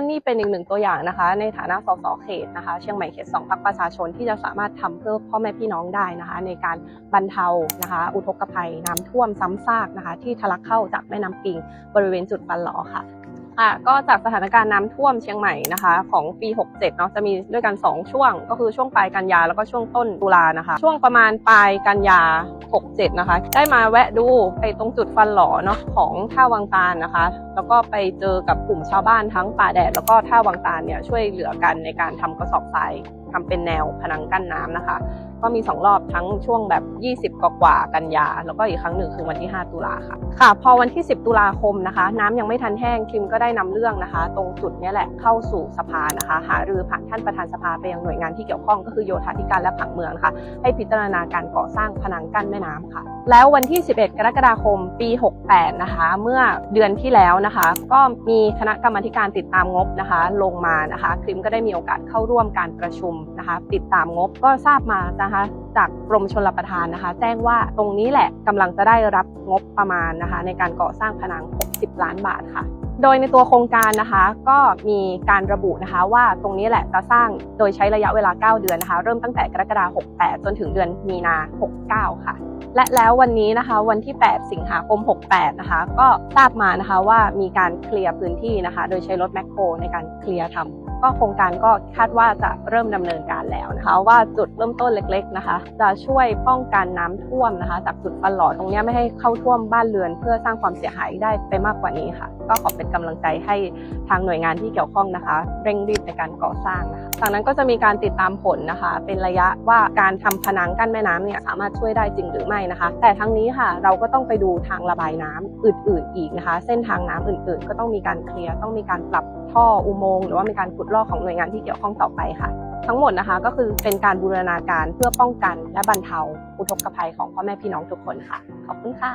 นี่เป็นอีกหนึ่งตัวอย่างนะคะ ในฐานะสสเขตนะคะ เชียงใหม่เขตสองพักประชาชนที่จะสามารถทำเพื่อพ่อแม่พี่น้องได้นะคะ ในการบรรเทานะคะ อุทกภัยน้ำท่วมซ้ำซากนะคะ ที่ทะลักเข้าจากแม่น้ำปิง บริเวณจุดบันหลอค่ะ ค่ะก็จากสถานการณ์น้ำท่วมเชียงใหม่นะคะของปี 67เนาะจะมีด้วยกัน 2 ช่วง ก็คือช่วงปลายกันยาแล้วก็ช่วงต้นตุลานะคะ ช่วงประมาณปลายกันยา 67 นะคะ ได้มาแวะดูไปตรงจุดฟันหลอเนาะของท่าวังตาลนะคะ แล้วก็ไปเจอกับกลุ่มชาวบ้านทั้งป่าแดด แล้วก็ท่าวังตาลเนี่ยช่วยเหลือกันในการทำกระสอบทรายทำเป็นแนวพนังกั้นน้ำนะคะ ก็มี 2 รอบทั้งช่วงแบบ 20 กว่ากว่ากันยา แล้วก็อีกครั้งหนึ่งคือวันที่ 5 ตุลาค่ะ ค่ะ พอวันที่ 10 ตุลาคมนะคะ น้ำยังไม่ทันแห้งคิมก็ได้นำเรื่องนะคะ ตรงจุดนี้แหละเข้าสู่สภานะคะ หารือผ่านท่านประธานสภาไปยังหน่วยงานที่เกี่ยวข้องก็คือโยธาธิการและผังเมืองค่ะให้พิจารณาการก่อสร้างผนังกั้นแม่น้ำค่ะ แล้ววันที่ 11 กรกฎาคมปี 68 นะคะ เมื่อเดือนที่แล้วนะคะ ก็มีคณะกรรมการติดตามงบนะคะ ลงมานะคะคริมก็ได้มีโอกาสเข้าร่วมการประชุมนะคะ ติดตามงบก็ทราบมานะคะ จากกรมชลประทานนะคะ แจ้งว่าตรงนี้แหละกำลังจะได้รับงบประมาณนะคะ ในการก่อสร้างผนัง 60 ล้านบาทค่ะ โดยในตัวโครงการนะคะก็มีการระบุนะคะว่าตรงนี้แหละจะสร้างโดยใช้ระยะเวลา 9 เดือนนะคะ เริ่มตั้งแต่กรกฎาคม68 จนถึงเดือนมีนา 69 ค่ะและแล้ววันนี้นะคะวันที่ 8 สิงหาคม 68 นะคะ ก็ทราบมานะคะว่ามีการเคลียร์พื้นที่นะคะ โดยใช้รถแมคโครในการเคลียร์ทำ ก็โครงการก็คาดว่าจะเริ่มดำเนินการแล้วนะคะ ว่าจุดเริ่มต้นเล็ก ๆนะคะ จะช่วยป้องกันน้ำท่วมนะคะ จากจุดฟันหล่อตรงนี้ไม่ให้เข้าท่วมบ้านเรือน เพื่อสร้างความเสียหายได้ไปมากกว่านี้ค่ะ ก็ขอเป็นกำลังใจให้ทางหน่วยงานที่เกี่ยวข้องนะคะ เร่งรีบในการก่อสร้างนะคะจากนั้นก็จะมีการติดตามผลนะคะ เป็นระยะว่าการทำผนังกั้นแม่น้ำเนี่ยสามารถช่วยได้จริงหรือไม่นะคะ แต่ทั้งนี้ค่ะเราก็ต้องไปดูทางระบายน้ำอื่น ๆ อีกนะคะ เส้นทางน้ำอื่น ๆ ก็ต้องมีการเคลียร์ต้องมีการปรับ ท่ออุโมงค์หรือว่ามีการขุดลอกของหน่วยงานที่เกี่ยวข้องต่อไปค่ะ ทั้งหมดนะคะก็คือเป็นการบูรณาการเพื่อป้องกันและบรรเทาอุทกภัยของพ่อแม่พี่น้องทุกคนค่ะ ขอบคุณค่ะ